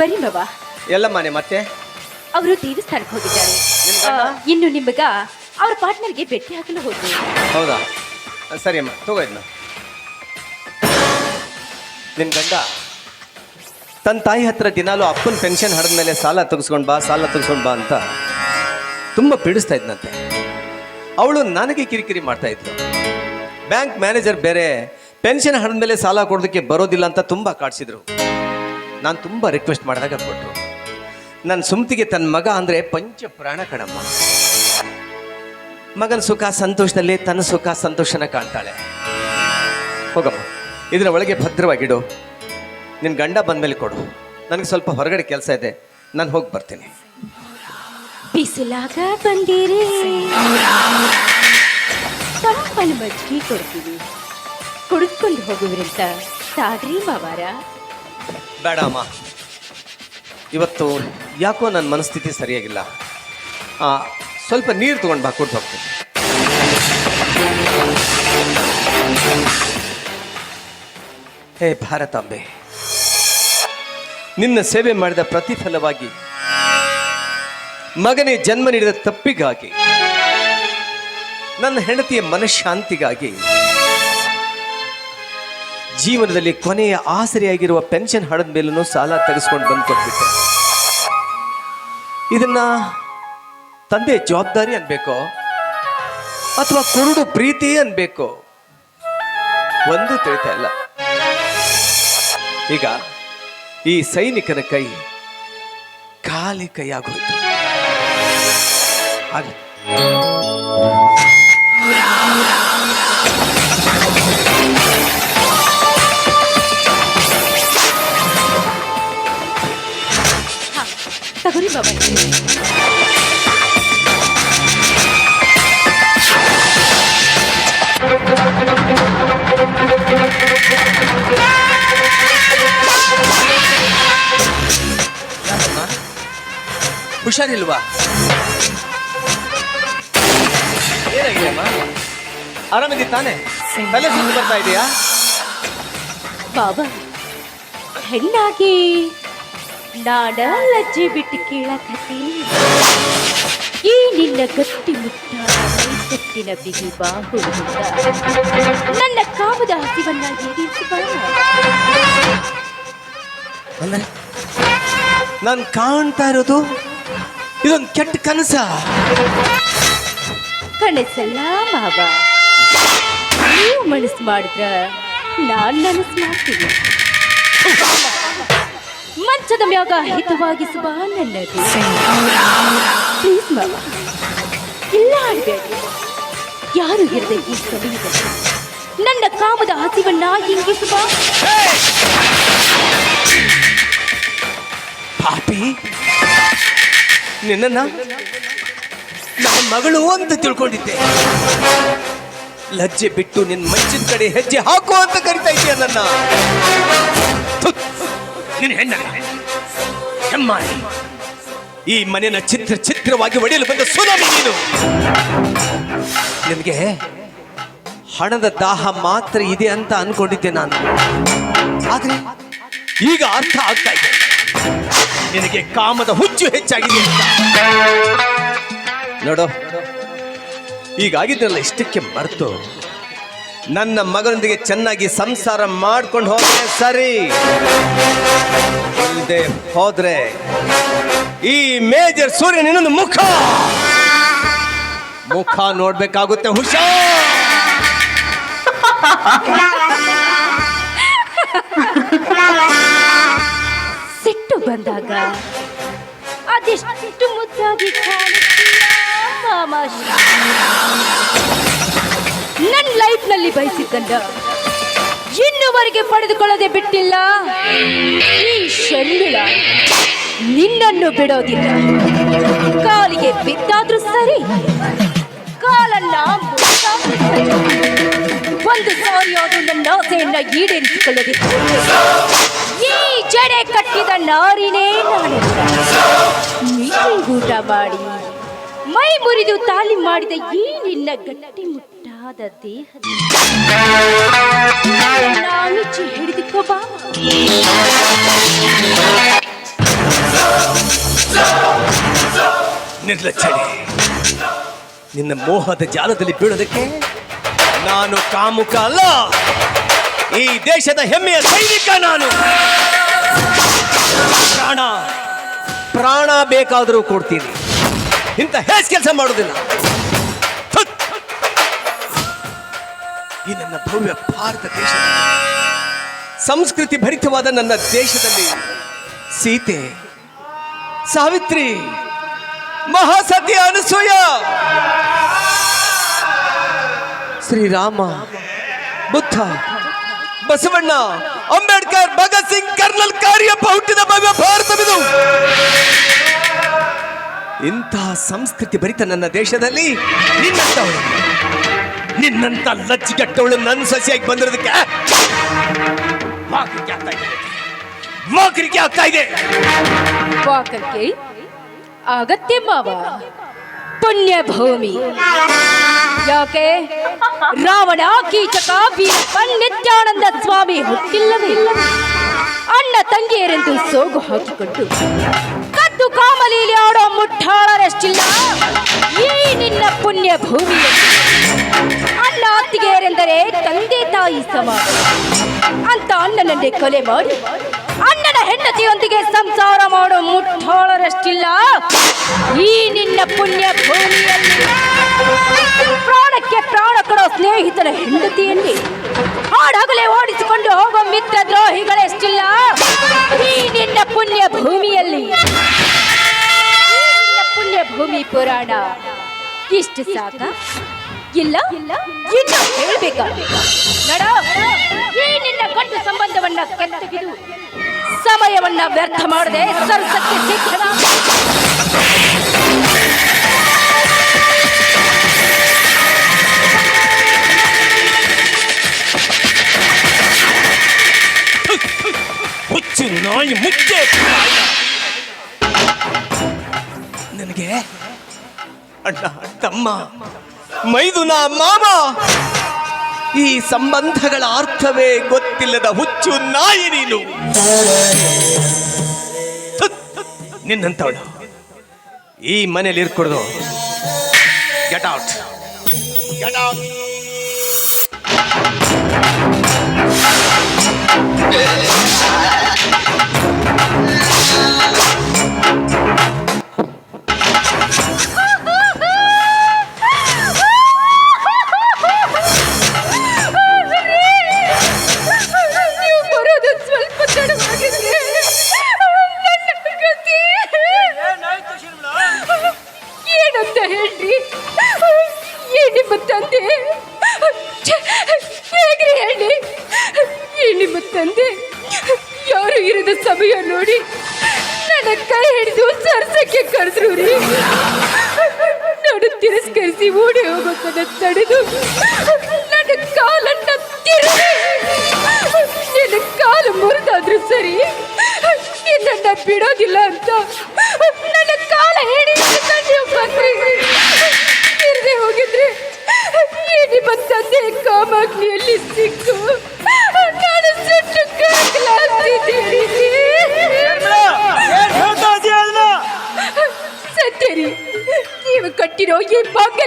ಬರೀ ಬಾಬಾ ಎಲ್ಲಮ್ಮನೆ ಮತ್ತೆ? ಅವರು ದೇವಸ್ಥಾನಕ್ಕೆ ಹೋಗಿದ್ದಾರೆ. ನಿಮ್ ಗಂಡ? ಆ, ಇನ್ನು ನಿಮಗ ಅವ್ರ ಪಾರ್ಟ್ನರ್ಗೆ ಭೇಟಿ ಹಾಕಲು ಹೋದ್ರು ಹೌದಾ? ಸರಿ ಅಮ್ಮ ತಗೋ ಇದನ್ನ ನಿನ್ ಗಂಡ? ತನ್ನ ತಾಯಿ ಹತ್ರ ದಿನಾಲೂ ಅಪ್ಪನ ಪೆನ್ಷನ್ ಹಡದ ಮೇಲೆ ಸಾಲ ತೆಗೆಸ್ಕೊಂಡು ಬಾ ಸಾಲ ತೆಗೆಸ್ಕೊಂಡು ಬಾ ಅಂತ ತುಂಬ ಪೀಡಿಸ್ತಾ ಇದ್ನಂತೆ. ಅವಳು ನನಗೆ ಕಿರಿಕಿರಿ ಮಾಡ್ತಾ ಇದ್ಲು. ಬ್ಯಾಂಕ್ ಮ್ಯಾನೇಜರ್ ಬೇರೆ ಪೆನ್ಷನ್ ಹಡದ ಮೇಲೆ ಸಾಲ ಕೊಡೋದಕ್ಕೆ ಬರೋದಿಲ್ಲ ಅಂತ ತುಂಬ ಕಾಡ್ಸಿದ್ರು. ನಾನು ತುಂಬ ರಿಕ್ವೆಸ್ಟ್ ಮಾಡಿದಾಗ ಕೊಟ್ಟರು ನನ್ನ ಸುಮ್ತಿಗೆ ತನ್ನ ಮಗ ಅಂದರೆ ಪಂಚ ಪ್ರಾಣ ಕಣಮ್ಮ. ಮಗನ ಸುಖ ಸಂತೋಷದಲ್ಲಿ ತನ್ನ ಸುಖ ಸಂತೋಷನ ಕಾಣ್ತಾಳೆ. ಹೋಗಮ್ಮ, ಇದರ ಒಳಗೆ ಭದ್ರವಾಗಿಡು. ನಿನ್ನ ಗಂಡ ಬಂದ್ಮೇಲೆ ಕೊಡು. ನನಗೆ ಸ್ವಲ್ಪ ಹೊರಗಡೆ ಕೆಲಸ ಇದೆ. ನಾನು ಹೋಗಿ ಬರ್ತೀನಿ. ಬಿಸಿಲಾಗ ಬಂದಿರಿ. ಕೊಡ್ತೀವಿ ಕುಡಿದ್ಕೊಂಡು ಹೋಗುವಿರಂತ. ಸಾಗ್ರಿ ಮಾವಾರ. ಬೇಡ ಅಮ್ಮ. ಇವತ್ತು ಯಾಕೋ ನನ್ನ ಮನಸ್ಥಿತಿ ಸರಿಯಾಗಿಲ್ಲ. ಸ್ವಲ್ಪ ನೀರು ತೊಗೊಂಡು ಬಾ ಕೊಟ್ಟು ಹೋಗ್ತೀನಿ. ಹೇ ಭಾರತಾಂಬೆ ನಿನ್ನ ಸೇವೆ ಮಾಡಿದ ಪ್ರತಿಫಲವಾಗಿ ಮಗನೇ ಜನ್ಮ ನೀಡಿದ ತಪ್ಪಿಗಾಗಿ, ನನ್ನ ಹೆಂಡತಿಯ ಮನಃಶಾಂತಿಗಾಗಿ ಜೀವನದಲ್ಲಿ ಕೊನೆಯ ಆಸರೆಯಾಗಿರುವ ಪೆನ್ಷನ್ ಹಣದ ಮೇಲೂ ಸಾಲ ತೆಗೆಸ್ಕೊಂಡು ಬಂದು ಕೊಟ್ಬಿಟ್ಟೆ ಇದನ್ನ ತಂದೆ ಜವಾಬ್ದಾರಿ ಅನ್ಬೇಕೋ? ಅಥವಾ ಕುರುಡು ಪ್ರೀತಿ ಅನ್ಬೇಕು? ಒಂದು ತಿಳಿತಾ ಇಲ್ಲ. ಈಗ ಈ ಸೈನಿಕನ ಕೈ ಖಾಲಿ ಕೈಯಾಗೋಯ್ತು. ಹಾಗೆ. ತಗೋರಿ ಬಾಬಾ ಯಾಕಮ್ಮ? ಹುಷಾರಿಲ್ವಾ ಏನಾಗಿದೆಯಮ್ಮ ಆರಾಮಿದ್ದಿ ತಾನೆ ತಲೆ ಸುತ್ತು ಬರ್ತಾ ಇದೆಯಾ ಬಾಬಾ ಹೆಣ್ಣಾಗಿ ನಾಡ ಲಜ್ಜೆ ಬಿಟ್ಟು ಕೇಳಕತ್ತೀನಿ. ಈ ನಿನ್ನ ಗಟ್ಟಿ ಮುಟ್ಟ ಕಟ್ಟಿನ ಬಿಗಿ ಬಾಹು ನನ್ನ ಕಾಮದ ಹಸಿವನ್ನ ಏರಿಸಿ ಅಂದ್ರೆ ನಾನು ಕಾಣ್ತಾ ಇರೋದು ಇದೊಂದು ಕೆಟ್ಟ ಕನಸ. ಕನಸಲ್ಲ ಮಾವ. ನೀವು ಮನಸ್ಸು ಮಾಡಿದ್ರ ನಾನು ಮನಸ್ಸು ಮಾಡ್ತೀನಿ. ಮಂಚದ ಮ್ಯಾಗ ಹಿತವಾಗಿಸುವ ಪ್ಲೀಸ್ ಇಲ್ಲ ಅನ್ಬೇಡಿ ಯಾರು ಇರದೆ ಈ ಸಮಯದ ನನ್ನ ಕಾಮದ ಹಸಿವನ್ನ ಇಂಗಿಸುವ? ಪಾಪಿ ನಿನ್ನ ನನ್ನ ಮಗಳು ಅಂತ ತಿಳ್ಕೊಂಡಿದ್ದೆ. ಲಜ್ಜೆ ಬಿಟ್ಟು ನಿನ್ನ ಮಂಚಿನ ಕಡೆ ಹೆಜ್ಜೆ ಹಾಕು ಅಂತ ಕರಿತಾ ಇದೆಯಾ ನನ್ನ. ನಿನ್ನ ಹೆಣ್ಣ ಈ ಮನೆಯ ಚಿತ್ರ ಚಿತ್ರವಾಗಿ ಒಡೆಯಲು ಬಂದ ಸುನಾಮಿ ನೀನು. ನಿಮಗೆ ಹಣದ ದಾಹ ಮಾತ್ರ ಇದೆ ಅಂತ ಅನ್ಕೊಂಡಿದ್ದೆ ನಾನು. ಆದ್ರೆ ಈಗ ಅರ್ಥ ಆಗ್ತಾ ಇದೆ. ನಿನಗೆ ಕಾಮದ ಹುಚ್ಚು ಹೆಚ್ಚಾಗಿದೆ ನೋಡೋ ಈಗಾಗಿದ್ರಲ್ಲ ಇಷ್ಟಕ್ಕೆ ಮರೆತು. ನನ್ನ ಮಗನೊಂದಿಗೆ ಚೆನ್ನಾಗಿ ಸಂಸಾರ ಮಾಡ್ಕೊಂಡು ಹೋದ್ರೆ ಸರಿ. ಇಲ್ಲದೆ ಹೋದ್ರೆ ಈ ಮೇಜರ್ ಸೂರ್ಯ ನಿನ್ನೊಂದು ಮುಖ. ಮುಖ ನೋಡ್ಬೇಕಾಗುತ್ತೆ ಹುಷಾ. ಸಿಟ್ಟು ಬಂದಾಗ ಅದೆಷ್ಟು ಮುದ್ದಾಗಿ ಲೈಫ್ನಲ್ಲಿ ಬಯಸಿದ್ದಂಡ ಇನ್ನುವರೆಗೆ ಪಡೆದುಕೊಳ್ಳದೆ ಬಿಟ್ಟಿಲ್ಲ. ಈ ಶರ್ಮಿಳ ನಿನ್ನನ್ನು ಬಿಡೋದಿಲ್ಲ. ಕಾಲಿಗೆ ಬಿದ್ದಾದ್ರೂ ಸರಿ ಸರಿ. ಒಂದು ಸಾರಿಯಾದ್ರೂ ನನ್ನ ಆಸೆಯನ್ನ ಈಡೇರಿಸಿಕೊಳ್ಳದೆ ಈ ಜಡೆ ಕಟ್ಟಿದ ನಾರಿನೇ ನಾನು. ಊಟ ಮಾಡಿ, ಮೈ ಮುರಿದು ತಾಲಿ ಮಾಡಿದ ಈ ನಿನ್ನ ಗಟ್ಟಿ ಮೃದುವಾದ ನಿರ್ಲಕ್ಷಣೆ ನಿನ್ನ ಮೋಹದ ಜಾಲದಲ್ಲಿ ಬೀಳೋದಕ್ಕೆ ನಾನು ಕಾಮುಕ ಅಲ್ಲ ಈ ದೇಶದ ಹೆಮ್ಮೆಯ ಸೈನಿಕ ನಾನು. ಪ್ರಾಣ ಪ್ರಾಣ ಬೇಕಾದರೂ ಕೊಡ್ತೀನಿ. ಇಂಥ ಹೇಸ್ ಕೆಲಸ ಮಾಡೋದಿಲ್ಲ ಈ ನನ್ನ ಭವ್ಯ ಭಾರತ ದೇಶ ಸಂಸ್ಕೃತಿ ಭರಿತವಾದ ನನ್ನ ದೇಶದಲ್ಲಿ ಸೀತೆ, ಸಾವಿತ್ರಿ, ಮಹಾಸತಿ ಅನಸೂಯ, ಶ್ರೀರಾಮ, ಬುದ್ಧ, ಬಸವಣ್ಣ, ಅಂಬೇಡ್ಕರ್, ಭಗತ್ ಸಿಂಗ್, ಕರ್ನಲ್ ಕಾರ್ಯಪ್ಪ ಹುಟ್ಟಿದ ಭವ್ಯ ಭಾರತವಿದು. ಇಂತಹ ಸಂಸ್ಕೃತಿ ಭರಿತ ನನ್ನ ದೇಶದಲ್ಲಿ ನಿನ್ನಂತವಳು ನಿನ್ನಂತ ಲಜ್ಜಿಗೆಟ್ಟವಳು ನನ್ನ ಸಸಿಯಾಗಿ ಬಂದಿರೋದಕ್ಕೆ ವಾಕರಿಕೆ ಆಗ್ತಾ ಇದೆ. ವಾಕರಿಕೆ ಆಗ್ತಾ ಇದೆ. ವಾಕರಿಕೆ? ಅಗತ್ಯ ಮಾವ. ಪುಣ್ಯ ಭೂಮಿ. ಯಾಕೆ? ರಾವಣ, ಕೀಚಕ ನಿತ್ಯಾನಂದ ಸ್ವಾಮಿ ಹುಟ್ಟಿಲ್ಲವೇ? ಅಣ್ಣ ತಂಗಿಯರೆಂದು ಸೋಗು ಹಾಕಿಕೊಂಡು ಕದ್ದು ಕಾಮಲೀಲಿ ಆಡೋ ಮುಟ್ಟಾಳರಷ್ಟಿಲ್ಲ? ಈ ನಿನ್ನ ಪುಣ್ಯ ಭೂಮಿಯಲ್ಲಿ ಅಣ್ಣ ಅತ್ತಿಗೆಯರೆಂದರೆ ತಂದೆ ತಾಯಿ ಸಮ. ಅಂತ ಅಣ್ಣನನ್ನೇ ಕೊಲೆ ಮಾಡಿ, ಅಣ್ಣನ ಹೆಂಡತಿಯೊಂದಿಗೆ ಸಂಸಾರ ಮಾಡೋ ಮುಟ್ಟೋಳರಷ್ಟಿಲ್ಲ ಈ ನಿನ್ನ ಪುಣ್ಯ ಭೂಮಿಯಲ್ಲಿ. ಪ್ರಾಣಕ್ಕೆ ಪ್ರಾಣ ಕೊಡೋ ಸ್ನೇಹಿತನ ಹೆಂಡತಿಯಲ್ಲಿ. ಹಾಡಾಗಲೇ ಓಡಿಸಿಕೊಂಡು ಹೋಗೋ ಮಿತ್ರ ದ್ರೋಹಿಗಳೆಷ್ಟಿಲ್ಲ ಈ ನಿನ್ನ ಪುಣ್ಯ ಭೂಮಿಯಲ್ಲಿ. ಪುಣ್ಯ ಭೂಮಿ ಪುರಾಣ. ಇಷ್ಟು ಸಾಕ? ಇಲ್ಲ? ಇನ್ನು ಹೇಳ್ಬೇಕಾ? ನಡ. ಈ ನಿನ್ನ ಗಂಡು ಸಂಬಂಧವನ್ನ ಕೆತ್ತಗಿದು ಸಮಯವನ್ನ ವ್ಯರ್ಥ ಮಾಡದೆ ಸರ್ಸಕ್ಕೆ ಶಿಕ್ಷಣ ಹುಚ್ಚು ನಾಯಿ ಮುಚ್ಚೆ. ನನಗೆ ಅಣ್ಣ ತಮ್ಮ ಮೈದುನ ಮಾಮ. ಈ ಸಂಬಂಧಗಳ ಅರ್ಥವೇ ಗೊತ್ತಿಲ್ಲದ ಹುಚ್ಚು ನಾಯಿ ನೀನು. ನಿನ್ನಂತವಳು ಈ ಮನೇಲಿ ಇರ್ಕೊಡ್ದು. ಗೆಟ್ ಔಟ್ ಗೆಟ್ ಔಟ್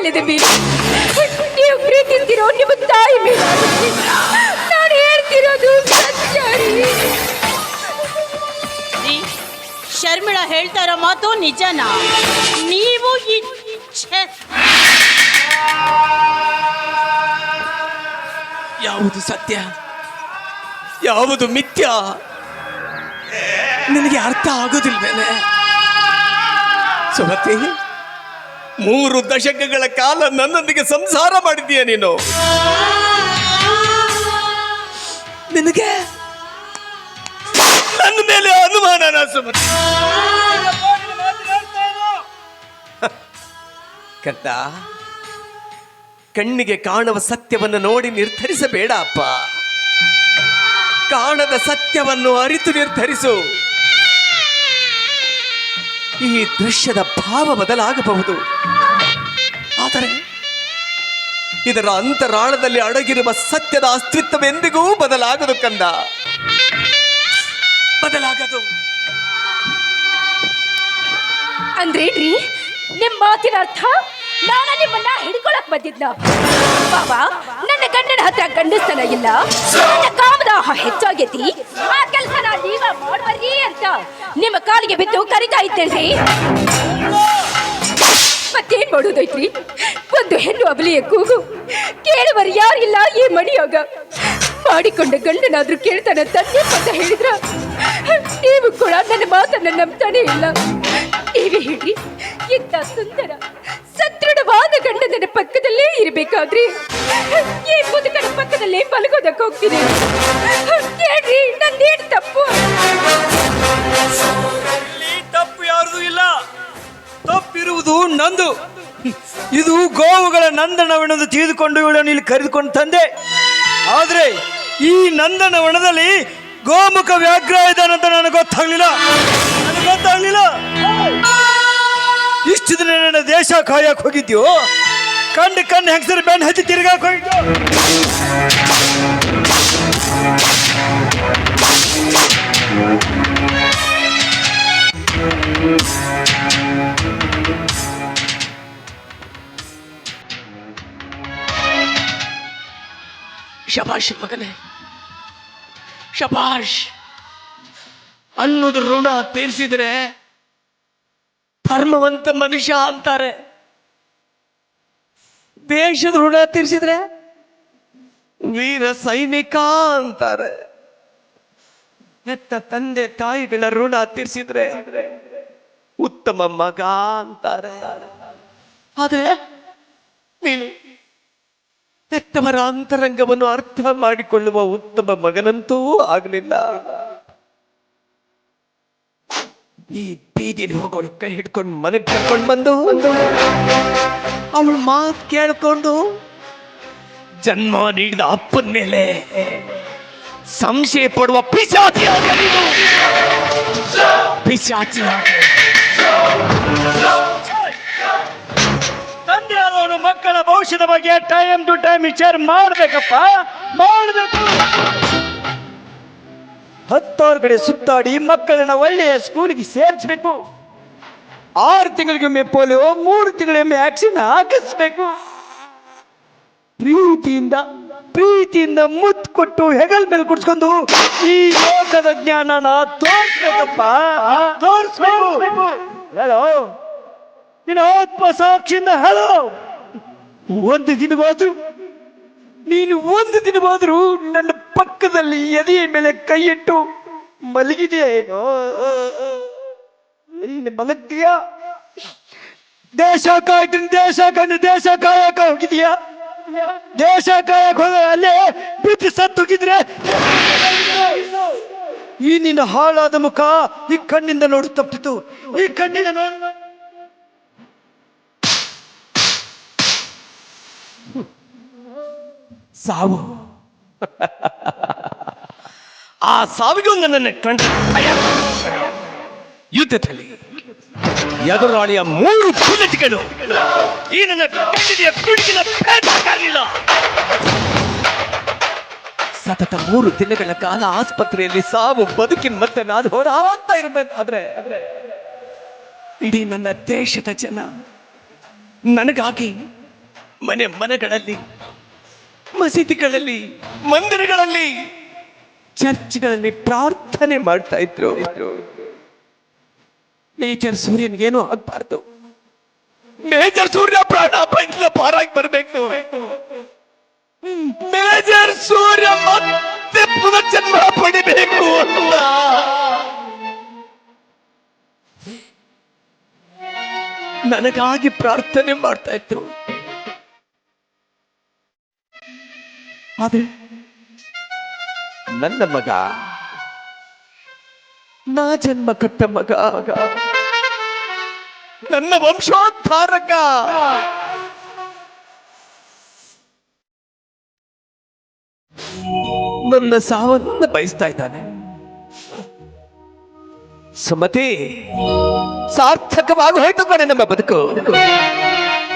ಬಾಗಲ್ಯದ ಮೇಲೆ ನೀವು ಪ್ರೀತಿಸ್ತಿರೋ ನಿಮ್ಮ ತಾಯಿ ಮೇಲೆ. ನಾನು ಹೇಳ್ತಿರೋದು ಸತ್ಯ. ರೀ, ಶರ್ಮಿಳಾ ಹೇಳ್ತಾ ಇರೋ ಮಾತು ನಿಜನಾ? ನೀವು ಇಚ್ಛೆ. ಯಾವುದು ಸತ್ಯ? ಯಾವುದು ಮಿಥ್ಯ? ನನಗೆ ಅರ್ಥ ಆಗೋದಿಲ್ವೇನೆ? ಸುಮತಿ ಮೂರು ದಶಕಗಳ ಕಾಲ ನನ್ನೊಂದಿಗೆ ಸಂಸಾರ ಮಾಡಿದೀಯ ನೀನು? ನಿನಗೆ? ನನ್ನ ಮೇಲೆ ಅನುಮಾನ ಕತ್ತ ಕಣ್ಣಿಗೆ ಕಾಣುವ ಸತ್ಯವನ್ನು ನೋಡಿ ನಿರ್ಧರಿಸಬೇಡ ಅಪ್ಪ. ಕಾಣದ ಸತ್ಯವನ್ನು ಅರಿತು ನಿರ್ಧರಿಸು. ಈ ದೃಶ್ಯದ ಭಾವ ಬದಲಾಗಬಹುದು. ಆದರೆ ಇದರ ಅಂತರಾಳದಲ್ಲಿ ಅಡಗಿರುವ ಸತ್ಯದ ಅಸ್ತಿತ್ವವೆಂದಿಗೂ ಬದಲಾಗದು ಕಂದ. ಬದಲಾಗದು. ಅಂದ್ರೆ ನಿಮ್ಮ ಮಾತಿನ ಅರ್ಥ? ನಾನು ನಿಮ್ಮನ್ನ ಹಿಡ್ಕೊಳಕ್ ಬಂದಿದ್ದ ಬಾಬಾ, ನನ್ನ ಗಂಡನ ಹತ್ರ ಗಂಡಸ್ತನ ಇಲ್ಲ. ನನ್ನ ಕಾಮದಾಹ ಹೆಚ್ಚಾಗೈತಿ. ಆ ಕೆಲಸನ ನೀವ ಮಾಡ್ಬರ್ರಿ ಅಂತ ನಿಮ್ಮ ಕಾಲಿಗೆ ಬಿದ್ದು ಕರಿತಾ ಇದ್ದೇನೆ ಮತ್ತೇನ್ ಮಾಡೋದೈತ್ರಿ? ಒಂದು ಹೆಣ್ಣು ಅಬಲಿಯ ಕೂಗು ಕೇಳುವರು ಯಾರಿಲ್ಲ ಈ ಮಣಿಯಾಗ ಮಾಡಿಕೊಂಡ ಗಂಡನಾದ್ರೂ ಕೇಳ್ತಾನೆ ತಂದೆ ಅಂತ ಹೇಳಿದ್ರ? ನೀವು ಕೂಡ ನನ್ನ ಮಾತನ್ನ ನಂಬ್ತಾನೆ ಇಲ್ಲ. ನೀವೇ ಹೇಳಿ ಇಂಥ ಸುಂದರ, ಸದೃಢವಾದ ಗಂಡನ ಪಕ್ಕದಲ್ಲೇ ಇರಬೇಕಾದ್ರಿ ಈ ಮುದುಕನ ಪಕ್ಕದಲ್ಲೇ ಮಲಗೋದಕ್ಕೆ ಹೋಗ್ತೀನಿ? ಹೇಳ್ರಿ, ನಂದೇನು ತಪ್ಪು? ತಪ್ಪು ಯಾರು ಇಲ್ಲ. ತಪ್ಪಿರುವುದು ನಂದು. ಇದು ಗೋವುಗಳ ನಂದನವೆಂದು ತಿಳಿದುಕೊಂಡು ಇವಳನ್ನು ಇಲ್ಲಿ ಕರೆದುಕೊಂಡು ತಂದೆ. ಆದರೆ ಈ ನಂದನ ವನದಲ್ಲಿ ಗೋಮುಖ ವ್ಯಾಘ್ರ ಇದ್ದಾನಂತ ನನಗೆ ಗೊತ್ತಾಗ್ಲಿಲ್ಲ. ನನಗೆ ಗೊತ್ತಾಗ್ಲಿಲ್ಲ. ಇಷ್ಟು ದಿನ ನನ್ನ ದೇಶ ಕಾಯಕ್ಕೆ ಹೋಗಿದ್ಯೋ? ಕಣ್ಣು ಕಣ್ಣು ಹೆಂಗಸರು ಬೆನ್ನು ಹಚ್ಚಿ ತಿರ್ಗಾಕ್ ಹೋಗಿದ್ಯೋ? ಶಬಾಷ್ ಮಗನೇ. ಶಬಾಷ್. ಅನ್ನೋದು ಋಣ ತೀರಿಸಿದ್ರೆ ಧರ್ಮವಂತ ಮನುಷ್ಯ ಅಂತಾರೆ. ದೇಶದ ಋಣ ತೀರಿಸಿದ್ರೆ ವೀರ ಸೈನಿಕ ಅಂತಾರೆ. ಹೆತ್ತ ತಂದೆ ತಾಯಿಗಳ ಋಣ ತೀರಿಸಿದ್ರೆ ಉತ್ತಮ ಮಗ ಅಂತಾರೆ. ಆದ್ರೆ ನೀನು ಹೆತ್ತವರ ಅಂತರಂಗವನ್ನು ಅರ್ಥ ಮಾಡಿಕೊಳ್ಳುವ ಉತ್ತಮ ಮಗನಂತೂ ಆಗಲಿಲ್ಲ. ಈ ಬೀದಿಲಿ ಹೋಗೋಳು ಕೈ ಹಿಡ್ಕೊಂಡು ಮನೆಗೆ ಕರ್ಕೊಂಡು ಬಂದು, ಅವಳು ಮಾತು ಕೇಳ್ಕೊಂಡು, ಜನ್ಮ ನೀಡಿದ ಅಪ್ಪನ ಮೇಲೆ ಸಂಶಯ ಪಡುವ ಪಿಶಾಚಿ ಪಿಶಾಚಿ ಮಕ್ಕಳ ಭವಿಷ್ಯದ ಬಗ್ಗೆ ಟೈಮ್ ಟು ಟೈಮ್ ವಿಚಾರ ಮಾಡ್ಬೇಕಪ್ಪ. ಮಾಡಬೇಕು. ಹತ್ತಾರು ಕಡೆ ಸುತ್ತಾಡಿ ಮಕ್ಕಳನ್ನ ಒಳ್ಳೆಯ ಸ್ಕೂಲಿಗೆ ಸೇರಿಸ್ಬೇಕು. ಆರು ತಿಂಗಳಿಗೊಮ್ಮೆ ಪೋಲಿಯೋ ಮೂರು ತಿಂಗಳಿಗೊಮ್ಮೆ ವ್ಯಾಕ್ಸಿನ್ ಹಾಕಿಸ್ಬೇಕು. ಪ್ರೀತಿಯಿಂದ ಪ್ರೀತಿಯಿಂದ ಮುತ್ತು ಕೊಟ್ಟು ಹೆಗಲ್ ಮೇಲೆ ಕುಡ್ಸ್ಕೊಂಡು ಈ ಲೋಕದ ಜ್ಞಾನನ ತೋರಿಸ್ಬೇಕಪ್ಪ. ತೋರಿಸ್ಬೇಕು. ಹಲೋ ನಿನ್ನ ಆತ್ಮ ಸಾಕ್ಷಿಯಿಂದ ಹೇಳೋ ಒಂದು ದಿನವಾದ್ರೂ, ನೀನು ಒಂದು ದಿನವಾದರೂ ನನ್ನ ಪಕ್ಕದಲ್ಲಿ ಎದೆಯ ಮೇಲೆ ಕೈ ಇಟ್ಟು ಮಲಗಿದೆಯಾ? ಏನೋ ನೀನು ದೇಶ ಕಾಯ್ತೀನಿ ದೇಶ ಕಂಡು ದೇಶ ಕಾಯಕ ಹೋಗಿದೀಯಾ ದೇಶ ಕಾಯಕ ಹೋದ ಅಲ್ಲೇ ಬಿದ್ದು ಸತ್ತುಗಿದ್ರೆ? ಈ ನಿನ್ನ ಹಾಳಾದ ಮುಖ ಈ ಕಣ್ಣಿಂದ ನೋಡು ತಪ್ಪಿತು. ಈ ಕಣ್ಣಿಂದ ನೋಡು ಸಾವು. ಆ ಸಾವಿಗೂ ನನ್ನನ್ನು ಕಂಡ. ಯುದ್ಧದಲ್ಲಿ ಎದುರಾಳಿಯ ಮೂರು ಬುಲೆಟ್ಗಳು ಈ ನನ್ನ ಗಂಡನೆಯ ಕುಡುಕಿನ ಸತತ ಮೂರು ದಿನಗಳ ಕಾಲ ಆಸ್ಪತ್ರೆಯಲ್ಲಿ ಸಾವು ಬದುಕಿನ ಮತ್ತೆ ನಾನು ಹೋರಾಡ್ತಾ ಇರಬೇಕಾದ್ರೆ ಇಡೀ ನನ್ನ ದೇಶದ ಜನ ನನಗಾಗಿ ಮನೆ ಮನೆಗಳಲ್ಲಿ ಮಸೀದಿಗಳಲ್ಲಿ, ಮಂದಿರಗಳಲ್ಲಿ, ಚರ್ಚ್ಗಳಲ್ಲಿ ಪ್ರಾರ್ಥನೆ ಮಾಡ್ತಾ ಇದ್ರು. ಮೇಜರ್ ಸೂರ್ಯನ್ಗೇನು ಆಗ್ಬಾರ್ದು. ಮೇಜರ್ ಸೂರ್ಯ ಪ್ರಾಣ ಅಪಾಯದಿಂದ ಪಾರಾಗಿ ಬರ್ಬೇಕು. ಮೇಜರ್ ಸೂರ್ಯ ಮತ್ತೆ ಪುನರ್ಜನ್ಮ ಪಡಿಬೇಕು ಅಂತ. ನನಗಾಗಿ ಪ್ರಾರ್ಥನೆ ಮಾಡ್ತಾ ಇದ್ರು. ಆದ್ರೆ ನನ್ನ ಮಗ. ನಾ ಜನ್ಮ ಕೊಟ್ಟ ಮಗ ನನ್ನ ವಂಶೋದ್ಧಾರಕ. ನನ್ನ ಸಾವನ್ನ ಬಯಸ್ತಾ ಇದ್ದಾನೆ. ಸುಮತಿ ಸಾರ್ಥಕವಾಗಿ ಹೋಯ್ತು ಕಣೆ ನಮ್ಮ ಬದುಕು.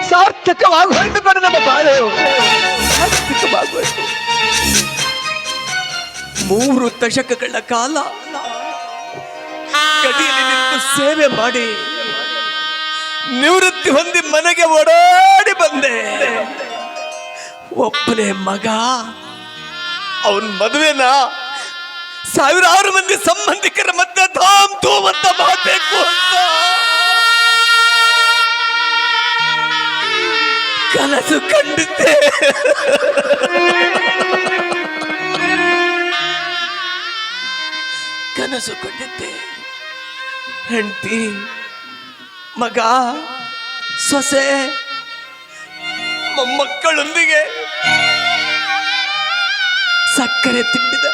ಸಾರ್ಥಕವಾಗಿ ಹೋಯ್ತು ಕಣೆ ನಮ್ಮ ಬಾಳು. ಸಾರ್ಥಕವಾಗಿ ಹೋಯ್ತು. ಮೂರು ದಶಕಗಳ ಕಾಲ ಸೇವೆ ಮಾಡಿ ನಿವೃತ್ತಿ ಹೊಂದಿ ಮನೆಗೆ ಓಡಾಡಿ ಬಂದೆ. ಒಬ್ಬನೇ ಮಗ, ಅವನ ಮದುವೆನ ಸಾವಿರಾರು ಮಂದಿ ಸಂಬಂಧಿಕರ ಮಧ್ಯೆ ಧಾಮ್ ಧೂಮ್ ಅಂತ ಮಾಡಬೇಕು ಅಂತ. ಕನಸು ಕಂಡಿದ್ದೆ. ಕನಸು ಕಂಡಿದ್ದೆ. ಹೆಂಡತಿ, ಮಗ, ಸೊಸೆ, ಮೊಮ್ಮಕ್ಕಳೊಂದಿಗೆ ಸಕ್ಕರೆ ತುಂಬಿದ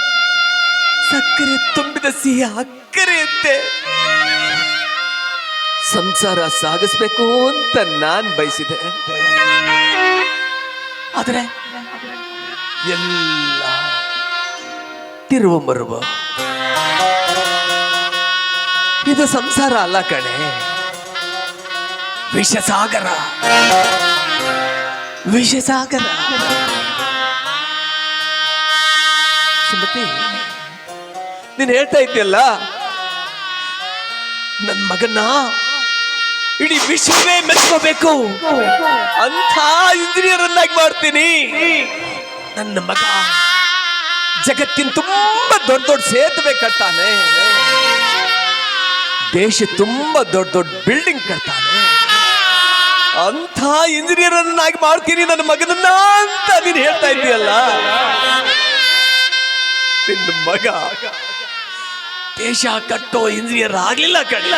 ಸಕ್ಕರೆ ತುಂಬಿದ ಸಿಹಿ ಅಕ್ಕರೆಯಂತೆ. ಸಂಸಾರ ಸಾಗಿಸ್ಬೇಕು ಅಂತ ನಾನ್ ಬಯಸಿದೆ. ಆದರೆ ಎಲ್ಲ ತಿರುವ ಮರುವ ಇದು ಸಂಸಾರ ಅಲ್ಲ ಕಣೆ. ವಿಷಸಾಗರ. ವಿಷಸಾಗರ. ಸುಮತಿ ನೀನು ಹೇಳ್ತಾ ಇದ್ದೀಯಲ್ಲ? ನನ್ನ ಮಗನ್ನ ಇಡೀ ವಿಶ್ವವೇ ಮೆಚ್ಕೋಬೇಕು. ಅಂಥ ಇಂದ್ರಿಯರನ್ನಾಗಿ ಮಾಡ್ತೀನಿ. ನನ್ನ ಮಗ ಜಗತ್ತಿನ ತುಂಬಾ ದೊಡ್ಡ ದೊಡ್ಡ ಸೇತುವೆ ಕಟ್ತಾನೆ ದೇಶ ತುಂಬಾ ದೊಡ್ಡ ದೊಡ್ಡ ಬಿಲ್ಡಿಂಗ್ ಕಟ್ತಾನೆ. ಅಂಥ ಇಂಜಿನಿಯರ್ ಅನ್ನಾಗಿ ಮಾಡ್ತೀನಿ ನನ್ನ ಮಗನನ್ನ ಅಂತ ನೀನು ಹೇಳ್ತಾ ಇದೀಯಲ್ಲ ನಿನ್ನ ಮಗ. ದೇಶ ಕಟ್ಟೋ ಇಂಜಿನಿಯರ್ ಆಗ್ಲಿಲ್ಲ ಕಣ್ಣ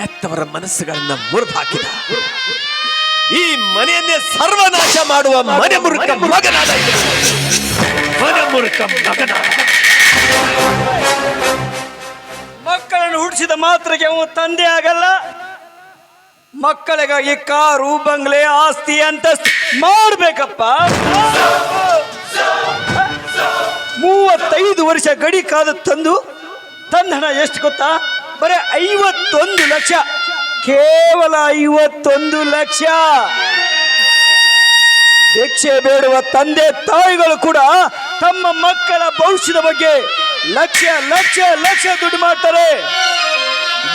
ಹೆತ್ತವರ ಮನಸ್ಸುಗಳನ್ನ ಮುರಿದು ಹಾಕಿದ ಈ ಮನೆಯನ್ನೇ ಸರ್ವನಾಶ ಮಾಡುವ ಮನೆ ಮುರುಕ ಮಗನಾದ. ಮನೆ ಮುರುಕ ಮಗನಾದ. ಮಕ್ಕಳನ್ನು ಹುಟ್ಟಿಸಿದ ಮಾತ್ರಕ್ಕೆ ಅವನು ತಂದೆ ಆಗಲ್ಲ. ಮಕ್ಕಳಿಗಾಗಿ ಕಾರು, ಬಂಗ್ಲೆ, ಆಸ್ತಿ ಅಂತ ಮಾಡ್ಬೇಕಪ್ಪ. ಮೂವತ್ತೈದು ವರ್ಷ ಗಡಿ ಕಾದ ತಂದು, ತಂದ ಹಣ ಎಷ್ಟು ಗೊತ್ತಾ? ಬರೀ ಐವತ್ತೊಂದು ಲಕ್ಷ. ಕೇವಲ ಐವತ್ತೊಂದು ಲಕ್ಷ. ಭಿಕ್ಷೆ ಬೇಡುವ ತಂದೆ ತಾಯಿಗಳು ಕೂಡ ತಮ್ಮ ಮಕ್ಕಳ ಭವಿಷ್ಯದ ಬಗ್ಗೆ ಲಕ್ಷ ಲಕ್ಷ ಲಕ್ಷ ದುಡ್ಡು ಮಾಡ್ತಾರೆ.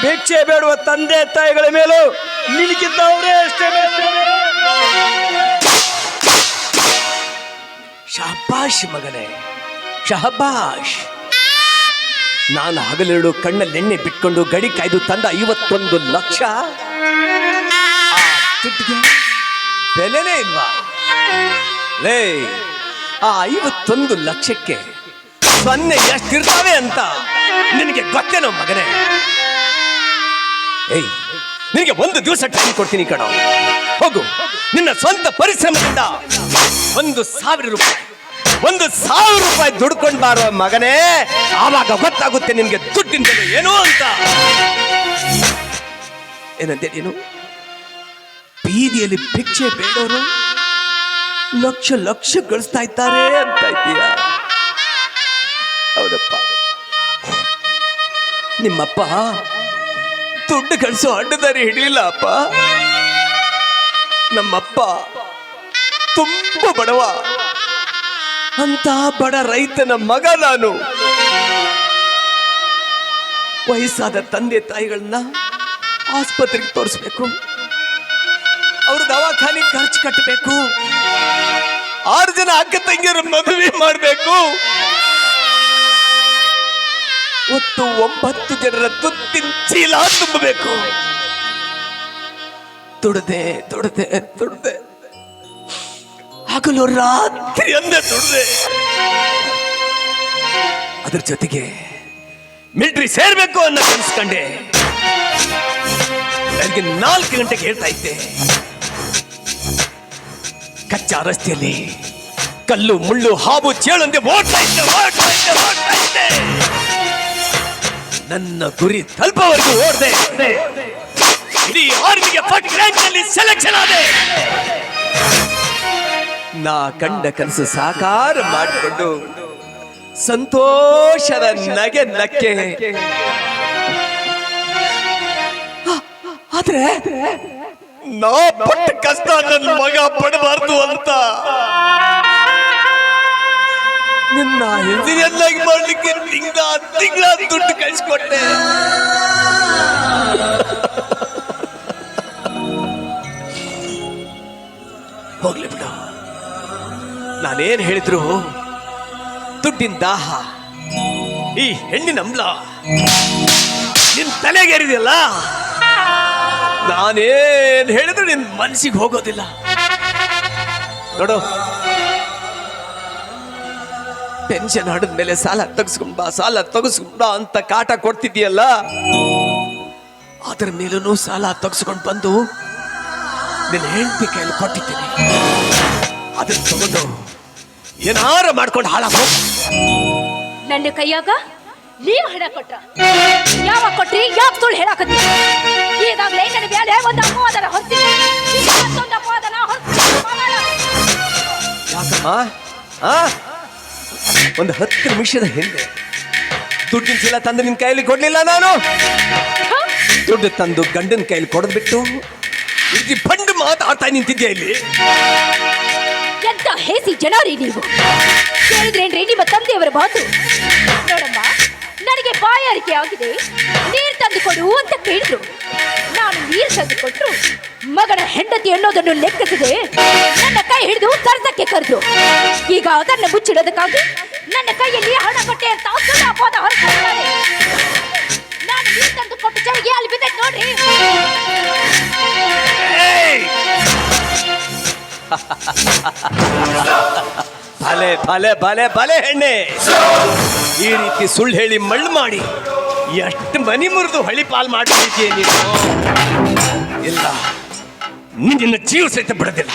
ಭಿಕ್ಷೆ ಬೇಡುವ ತಂದೆ ತಾಯಿಗಳ ಮೇಲೂ ನಿನಗಿದ್ದವರೇ ಅಷ್ಟೇ. ಶಹಬಾಷ್ ಮಗನೇ, ಶಹಬಾಷ್. ನಾನು ಹಗಲೆರಡು ಕಣ್ಣಲ್ಲಿ ಎಣ್ಣೆ ಬಿಟ್ಕೊಂಡು ಗಡಿ ಕಾಯ್ದು ತಂದ ಐವತ್ತೊಂದು ಲಕ್ಷ. ಬೆಲೆನೇ ಇಲ್ವಾ? ಲೇ, ಆ ಐವತ್ತೊಂದು ಲಕ್ಷಕ್ಕೆ ಸೊನ್ನೆ ಎಷ್ಟಿರ್ತಾವೆ ಅಂತ ನಿನಗೆ ಗೊತ್ತೇನೋ ಮಗನೇ? ಏಯ್, ನಿನಗೆ ಒಂದು ದಿವಸ ಟೈಮ್ ಕೊಡ್ತೀನಿ ಕಣ. ಹೋಗು, ನಿನ್ನ ಸ್ವಂತ ಪರಿಶ್ರಮದಿಂದ ಒಂದು ಸಾವಿರ ರೂಪಾಯಿ, ಒಂದು ಸಾವಿರ ರೂಪಾಯಿ ದುಡ್ಕೊಂಡು ಬಾರೋ ಮಗನೇ, ಆವಾಗ ಗೊತ್ತಾಗುತ್ತೆ ನಿನ್ಗೆ ದುಡ್ಡಿನ ಬೆಲೆ ಏನು ಅಂತ. ಏನಂತೆ ನೀನು? ಬೀದಿಯಲ್ಲಿ ಭಿಕ್ಷೆ ಬೇಡೋರು ಲಕ್ಷ ಲಕ್ಷ ಗಳಿಸ್ತಾ ಇದ್ದಾರೆ ಅಂತ ಇದೀಯ ಹೌದಪ್ಪ. ನಿಮ್ಮಪ್ಪ ದುಡ್ಡು ಗಳಿಸೋ ಅಡ್ಡದಾರಿ ಹಿಡಿಯಿಲ್ಲ ಅಪ್ಪ ನಮ್ಮಪ್ಪ ತುಂಬ ಬಡವ. ಅಂತ ಬಡ ರೈತನ ಮಗ ನಾನು. ವಯಸ್ಸಾದ ತಂದೆ ತಾಯಿಗಳನ್ನ ಆಸ್ಪತ್ರೆಗೆ ತೋರಿಸ್ಬೇಕು. ಅವ್ರ ದವಾಖಾನೆ ಖರ್ಚು ಕಟ್ಟಬೇಕು ಆರು ಜನ ಅಕ್ಕ ತಂಗಿಯರ ಮದುವೆ ಮಾಡಬೇಕು. ಒತ್ತು ಒಂಬತ್ತು ಜನರ ತುತ್ತಿನ ಚೀಲ ತುಂಬಬೇಕು. ದುಡದೆ ದುಡದೆ ದುಡದೆ ಹಗಲು ರಾತ್ರಿ ಅಂದೆ ದುಡದೆ ಅದ್ರ ಜೊತೆಗೆ ಮಿಲಿಟರಿ ಸೇರ್ಬೇಕು ಅನ್ನೋ ಕನ್ಸ್ಕೊಂಡೆ ಬೆಳಗ್ಗೆ ನಾಲ್ಕು ಗಂಟೆಗೆ ಹೇಳ್ತಾ ಇದ್ದೆ. ಕಚ್ಚಾ ರಸ್ತೆಯಲ್ಲಿ ಕಲ್ಲು ಮುಳ್ಳು ಹಾವು ಚೇಳಂದೆ ನನ್ನ ಗುರಿ ತಲುಪವರೆಗೂ ಓಡದೆ. ಇಡೀ ಆರ್ಮಿಗೆ ಫಸ್ಟ್ ರ್ಯಾಂಕ್ ಅಲ್ಲಿ ಸೆಲೆಕ್ಷನ್ ಆದೆ. ನಾ ಕಂಡ ಕನಸು ಸಾಕಾರ ಮಾಡಿಕೊಂಡು ಸಂತೋಷದ ನಗೆ ನಕ್ಕೆ. ಆದ್ರೆ ನಾ ಪಟ್ಟ ಕಷ್ಟ ನನ್ನ ಮಗ ಪಡಬಾರ್ದು ಅಂತ. ನಿನ್ನ ಇಂಜಿನಿಯರ್ ಮಾಡ್ಲಿಕ್ಕೆ ತಿಂಗಳ ತಿಂಗಳ ದುಡ್ಡು ಕಳಿಸ್ಕೊಟ್ಟೆ. ಹೋಗ್ಲಿ ಬಿಡ. ನಾನೇನ್ ಹೇಳಿದ್ರು? ದುಡ್ಡಿನ ದಾಹ. ಈ ಹೆಣ್ಣಿನ ಅಂಬ್ಲ. ನಿನ್ ತಲೆಗೆರಿದೆಯಲ್ಲ? ನಾನೇನ್ ಹೇಳಿದ್ರು ನಿನ್ ಮನ್ಸಿಗೆ ಹೋಗೋದಿಲ್ಲ. ನೋಡು. ಪೆನ್ಷನ್ ಮೇಲೆ ಸಾಲ ತಗಸ್ಕೊಂಡ್ ಸಾಲ ತೆಗೆಸ್ಕೊಂಡ್ ಅಂತ ಕಾಟ ಕೊಡ್ತಿದ್ಯಲ್ಲ? ಅದ್ರ ಮೇಲೂ ಸಾಲ ತಗ್ಸ್ಕೊಂಡು ಬಂದು ನಿನ್ನ ಹೆಂಡತಿ ಕೈಯಲ್ಲಿ ಕೊಟ್ಟಿದ್ದೀನಿ. ಅದನ್ನ ತಗೊಂಡು ಏನಾರ ಮಾಡ್ಕೊಂಡು ಹಾಳಾಗ. ನನ್ನ ಕೈಯಾಗ ನೀವು ಹಣ ಕೊಟ್ರ? ಯಾವಾಗ ಕೊಟ್ರಿ? ಯಾವ ಸುಳ್ಳು ಹೇಳಾಕತ್ತಿ? ಈಗಾಗಲೇ ನನ್ನ ಮೇಲೆ ಒಂದು ಅಪವಾದನ ಈಗ ಮತ್ತೊಂದು ಅಪವಾದನ ಒಂದು ಹತ್ತು ನಿಮಿಷದ ಹಿಂದೆ ದುಡ್ಡಿನ ಚೀಲ ತಂದು ನಿನ್ ಕೈಯಲ್ಲಿ ಕೊಡ್ಲಿಲ್ಲ ನಾನು? ದುಡ್ಡು ತಂದು ಗಂಡನ ಕೈಯಲ್ಲಿ ಕೊಡದ್ಬಿಟ್ಟು ಇಲ್ಲಿ ಬಂಡ್ ಮಾತಾಡ್ತಾ ನಿಂತಿದ್ದೆ ಇಲ್ಲಿ? ಎಂತ ಹೇಸಿ ಜನ ರೀ ನೀವು? ಕೇಳಿದ್ರೇನ್ರಿ ನಿಮ್ಮ ತಂದೆಯವರ ಮಾತು? ನೋಡಮ್ಮ ನನಗೆ ಬಾಯಾರಿಕೆ ಆಗಿದೆ. ನೀರು ತಂದುಕೊಡು ಅಂತ ಕೇಳಿದ್ರು. ನಾನು ನೀರು ತಂದು ಕೊಟ್ರು. ಮಗನ ಹೆಂಡತಿ ಅನ್ನೋದನ್ನು ಲೆಕ್ಕಿಸದೆ ನನ್ನ ಕೈ ಹಿಡಿದು ತರದಕ್ಕೆ ಕರೆದ್ರು. ಈಗ ಅದನ್ನು ಮುಚ್ಚಿಡೋದಕ್ಕಾಗಿ ನನ್ನ ಕೈಯಲ್ಲಿ ಹಣ ಬಟ್ಟೆ ಅಂತ ಸುಳ್ಳು ಹೊರತಾರೆ ನಾನು ನೀರು ತಂದು ಕೊಟ್ಟು ಚಳಿಗೆ ಅಲ್ಲಿ ಬಿದ್ದೈತೆ ನೋಡ್ರಿ. ಏಯ್! ಭಲೆ ಭಲೆ ಭಲೆ ಭಲೆ ಹೆಣ್ಣೆ. ಈ ರೀತಿ ಸುಳ್ಳು ಹೇಳಿ ಮಳ್ಳು ಮಾಡಿ ಎಷ್ಟು ಮನಿ ಮುರಿದು ಹಳಿ ಪಾಲ್ ಮಾಡಿದ್ದೀಯ ನೀನು? ಇಲ್ಲ ನಿನ್ನ ಜೀವ ಸಹಿತ ಬಿಡೋದಿಲ್ಲ.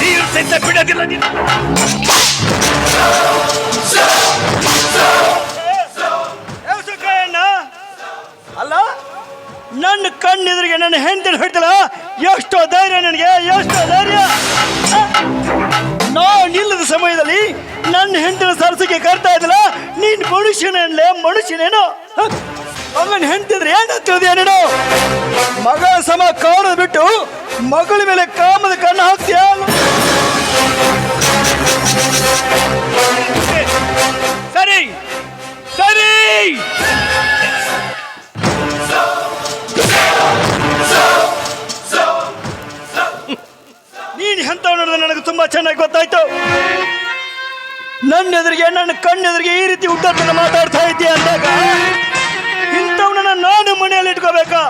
ಜೀವ ಸಹಿತ ಬಿಡೋದಿಲ್ಲ ನೀನು. ಅಲ್ಲ? ನನ್ನ ಕಣ್ಣೆದುರಿಗೆ ನನ್ನ ಹೆಂಡತಿ ಹೊಡ್ತಲ್ಲ ಎಷ್ಟೋ ಧೈರ್ಯ ನನಗೆ, ಎಷ್ಟೋ ಧೈರ್ಯ? ನಾವು ನಿಲ್ಲದ ಸಮಯದಲ್ಲಿ ನನ್ನ ಹೆಂಡತಿನ ಸರಸಿಗೆ ಕರ್ತಾ ಇದ್ದಲ್ಲ. ನೀನ್ ಮನುಷ್ಯನೇನೋ? ಮನುಷ್ಯನೇನು ಅವನ್ ಹೆಂಡತಿದ್ರೆ ಏನು ಮಗಳ ಸಮ ಕಾಣೋದು ಬಿಟ್ಟು ಮಗಳ ಮೇಲೆ ಕಾಮದ ಕಣ್ಣು ಹಾಕ್ತೀಯ? ಸರಿ. ಸರಿ. ನೀನು ಎಂತ ನೋಡಿದ್ರೆ ನನಗೆ ತುಂಬಾ ಚೆನ್ನಾಗಿ ಗೊತ್ತಾಯ್ತು. ನನ್ನ ಎದುರಿಗೆ ನನ್ನ ಕಣ್ಣೆದುರಿಗೆ ಈ ರೀತಿ ಉದ್ದತ್ತನ ಮಾತಾಡ್ತಾ ಇದ್ದೀಯ ಅಂದಾಗ ಇಂಥವನ್ನ ನಾನು ಮನೆಯಲ್ಲಿ ಇಟ್ಕೋಬೇಕಾ?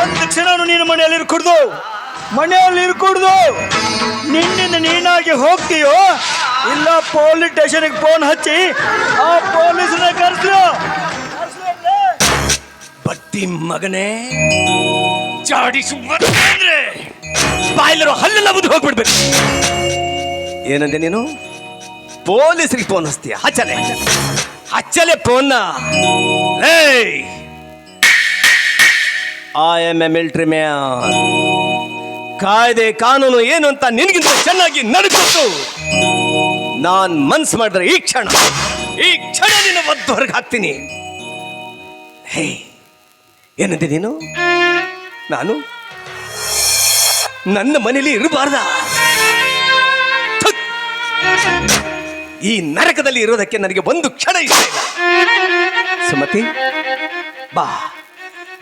ಒಂದು ಕ್ಷಣನು ನೀನು ಮನೆಯಲ್ಲಿ ಇರ್ಕೂಡ್ದು. ಮನೆಯಲ್ಲಿ ಇರ್ಕೂಡ್ದು. ನಿನ್ನಿಂದ ನೀನಾಗಿ ಹೋಗ್ತೀಯೋ? ಇಲ್ಲ, ಪೊಲೀಸ್ ಸ್ಟೇಷನ್ಗೆ ಫೋನ್ ಹಚ್ಚಿ, ಆ ಪೊಲೀಸನ್ನ ಕರೆಸ್ಲು ಬಟ್ಟಿ ಮಗನೇ ಚಾಡಿಸು ಅಂದ್ರೆ. ಬಾಯಿಲಿರೋ ಹಲ್ಲೆಲ್ಲ ಬುದ್ದು ಹೋಗ್ಬಿಡ್ಬೇಕು. ಏನಂದೆ ನೀನು? ಪೊಲೀಸರಿಗೆ ಫೋನ್ ಹಚ್ತೀಯ? ಹಚ್ಚಲೆ. ಹಚ್ಚಲೆ ಫೋನ್ನ I M A military man ಕಾಯ್ದೆ, ಕಾನೂನು ಏನು ಅಂತ ನಿನಗಿಂತ ಚೆನ್ನಾಗಿ ನಡೆದಿತ್ತು ನಾನ್ ಮನ್ಸು ಮಾಡಿದ್ರೆ ಈ ಕ್ಷಣ ಈ ಕ್ಷಣ ನಿನ್ನ ಒದ್ದು ಹೊರಗೆ ಹಾಕ್ತೀನಿ. ಹೇ ಏನಂದೆ ನೀನು? ನಾನು? ನನ್ನ ಮನೇಲಿ ಇರಬಾರ್ದ? ಈ ನರಕದಲ್ಲಿ ಇರೋದಕ್ಕೆ ನನಗೆ ಒಂದು ಕ್ಷಣ ಸುಮತಿ, ಬಾ.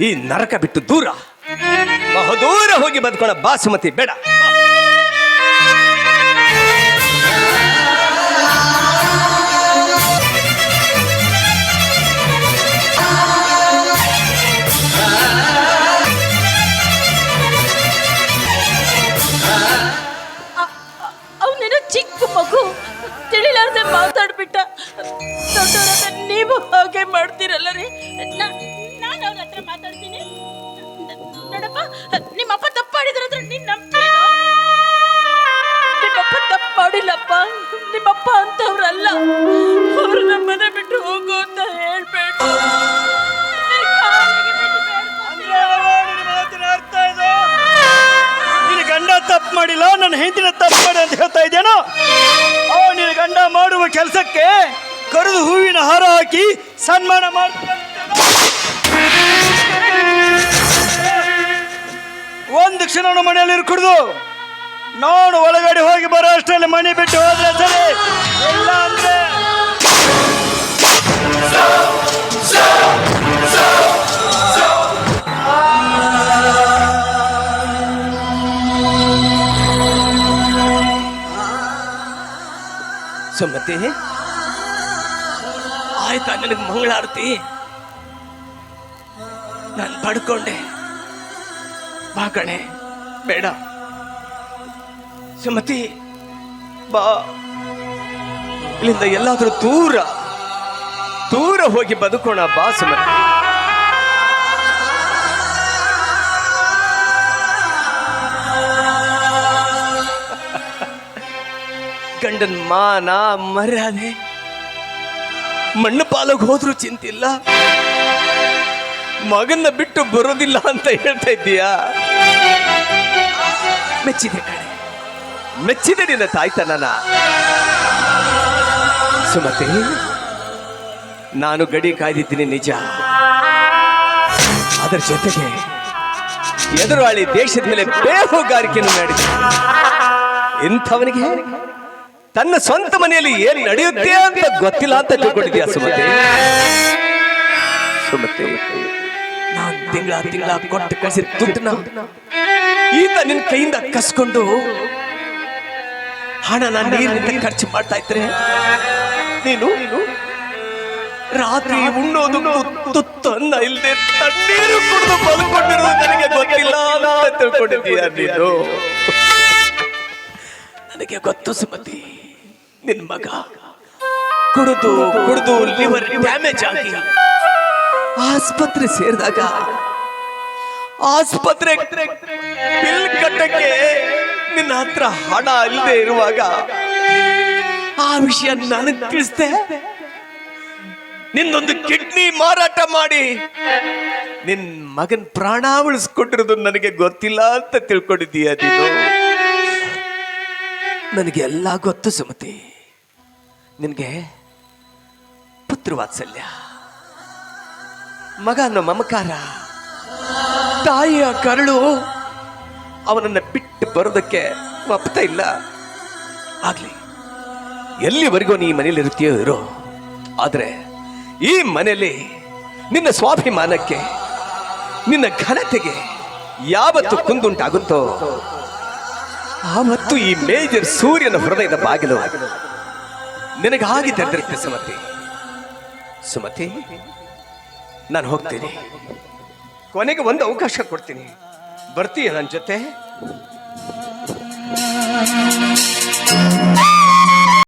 ಈ ನರಕ ಬಿಟ್ಟು ದೂರ. ಬಹುದೂರ ಹೋಗಿ ಬದುಕೋಣ ಬಾ ಸುಮತಿ, ಬೇಡ. ತಿಳಿಲಾರ್ದೆ ಮಾತಾಡ್ಬಿಟ್ಟ. ದೊಡ್ಡವರಾದ ನೀವು ಹಾಗೆ ಮಾಡ್ತೀರಲ್ಲ ರೀ? ನಾನು ಅವ್ರ ಹತ್ರ ಮಾತಾಡ್ತೀನಿ. ನೋಡಪ್ಪ ನಿಮ್ಮಪ್ಪ ತಪ್ಪು ಮಾಡಿದ್ರಂದ್ರೆ ನೀನ್ ನಂಬ್ತೀನೋ ನಿಮ್ಮಪ್ಪ ತಪ್ಪು ಮಾಡಿಲ್ಲಪ್ಪ ನಿಮ್ಮಪ್ಪ ಅಂತವ್ರಲ್ಲ. ಅವ್ರು ನಮ್ಮ ಮನೆ ಬಿಟ್ಟು ಹೋಗು ಅಂತ ನಿನ್ನ ಗಂಡ ತಪ್ಪು ಮಾಡಿಲ್ಲ, ನನ್ನ ಹೆಂಡತಿನ ತಪ್ಪು ಮಾಡಿ ಅಂತ ಹೇಳ್ತಾ ಇದ್ದೇನೋ? ನಿನ್ನ ಮಾಡುವ ಕೆಲಸಕ್ಕೆ ಕರೆದು ಹೂವಿನ ಹಾರ ಹಾಕಿ ಸನ್ಮಾನ ಮಾಡ್ತಾರೆ ಒಂದು ಕ್ಷಣ ಮನೆಯಲ್ಲಿ ಕುಡಿದು ನಾನು ಒಳಗಡೆ ಹೋಗಿ ಬರೋ ಅಷ್ಟರಲ್ಲಿ ಮನೆ ಬಿಟ್ಟು ಹೋದ್ರೆ ಸರಿ. ಇಲ್ಲ ಅಂದ್ರೆ ಸುಮತಿ ಆಯ್ತಾ ನನಗೆ ಮಂಗಳಾರತಿ. ನಾನು ಪಡ್ಕೊಂಡೆ. ಬಾ ಕಣೆ, ಬೇಡ. ಸುಮತಿ, ಬಾ. ಇಲ್ಲಿಂದ ಎಲ್ಲಾದ್ರೂ ದೂರ ದೂರ ಹೋಗಿ ಬದುಕೋಣ, ಬಾ ಸುಮತಿ. ಗಂಡನ್ ಮಾನ ಮರ್ಯಾದೆ ಮಣ್ಣು ಪಾಲಗ್ ಹೋದ್ರೂ ಚಿಂತಿಲ್ಲ. ಮಗನ್ನ ಬಿಟ್ಟು ಬರೋದಿಲ್ಲ ಅಂತ ಹೇಳ್ತಾ ಇದ್ದೀಯಾ? ಮೆಚ್ಚಿದೆ ಮೆಚ್ಚಿದೆ ನಿನ್ನ ತಾಯ್ತನನ. ಸುಮತಿ, ನಾನು ಗಡಿ ಕಾಯ್ದಿದ್ದೀನಿ ನಿಜ. ಅದರ ಜೊತೆಗೆ ಎದುರಾಳಿ ದೇಶದ ಮೇಲೆ ಬೇಹುಗಾರಿಕೆಯನ್ನು ಮಾಡಿದೆ ಇಂಥವನಿಗೆ ತನ್ನ ಸ್ವಂತ ಮನೆಯಲ್ಲಿ ಏನ್ ನಡೆಯುತ್ತೆ ಅಂತ ಗೊತ್ತಿಲ್ಲ ಅಂತ ತಿಳ್ಕೊಂಡಿದ್ಯಾ ಸುಮತಿ? ಸುಮತಿ ನಾನ್ ತಿಂಗಳ ತಿಂಗಳ ಕೊಟ್ಟು ಕಳಿಸಿದ ದುಡ್ಡನ್ನ ಈತ ನಿನ್ ಕೈಯಿಂದ ಕಸ್ಕೊಂಡು ಹಣ ನಾನು ನೀರಿನಿಂದ ಖರ್ಚು ಮಾಡ್ತಾ ಇದ್ರೆ ನೀನು ರಾತ್ರಿ ಉಣ್ಣೋದು ತುತ್ತನ್ನ ಇಲ್ಲದೆ ತಣ್ಣೀರು ಕುಡಿದು ಬದುಕೊಂಡಿರೋದು ನನಗೆ ಗೊತ್ತಿಲ್ಲ ಅಂತ ತಿಳ್ಕೊಂಡಿದ್ದೀಯ ನೀನು? ನನಗೆ ಗೊತ್ತು ಸುಮತಿ. ನಿನ್ ಮಗ. ಕುಡಿದು ಕುಡಿದು, ಲಿವರ್ ಡ್ಯಾಮೇಜ್ ಆಗಿ. ಆಸ್ಪತ್ರೆ ಸೇರಿದಾಗ, ಆಸ್ಪತ್ರೆ ಬಿಲ್ ಕಟ್ಟಕ್ಕೆ ನಿನ್ನ ಹತ್ರ ಹಣ ಇಲ್ಲದೆ ಇರುವಾಗ ಆ ವಿಷಯ ನನಗೆ ತಿಳಿಸ್ದೆ. ನಿನ್ನೊಂದು ಕಿಡ್ನಿ ಮಾರಾಟ ಮಾಡಿ. ನಿನ್ ಮಗನ್ ಪ್ರಾಣ ಉಳಿಸ್ಕೊಟ್ಟಿರೋದು ನನಗೆ ಗೊತ್ತಿಲ್ಲ ಅಂತ ತಿಳ್ಕೊಂಡಿದ್ದೀಯ ನೀನು. ನನಗೆ ಎಲ್ಲ ಗೊತ್ತು ಸುಮತಿ. ನಿನಗೆ ಪುತ್ರವಾತ್ಸಲ್ಯ ಮಗ ಅನ್ನೋ ಮಮಕಾರ ತಾಯಿಯ ಕರಳು ಅವನನ್ನ ಬಿಟ್ಟು ಬರೋದಕ್ಕೆ ಒಪ್ತಾ ಇಲ್ಲ. ಆಗ್ಲಿ ಎಲ್ಲಿವರೆಗೂ ನೀ ಮನೇಲಿ ಇರ್ತೀಯೋ ಇರೋ ಆದರೆ ಈ ಮನೆಯಲ್ಲಿ ನಿನ್ನ ಸ್ವಾಭಿಮಾನಕ್ಕೆ ನಿನ್ನ ಘನತೆಗೆ ಯಾವತ್ತು ಕುಂದುಂಟಾಗುತ್ತೋ ಆವತ್ತು ಈ ಮೇಜರ್ ಸೂರ್ಯನ ಹೃದಯದ ಬಾಗಿಲು. ನಿನಗಾಗಿ ತೆರೆದಿರುತ್ತೆ ಸುಮತಿ. ಸುಮತಿ ನಾನು ಹೋಗ್ತೀನಿ. ಕೊನೆಗೆ ಒಂದು ಅವಕಾಶ ಕೊಡ್ತೀನಿ. ಬರ್ತೀಯ ನನ್ನ ಜೊತೆ?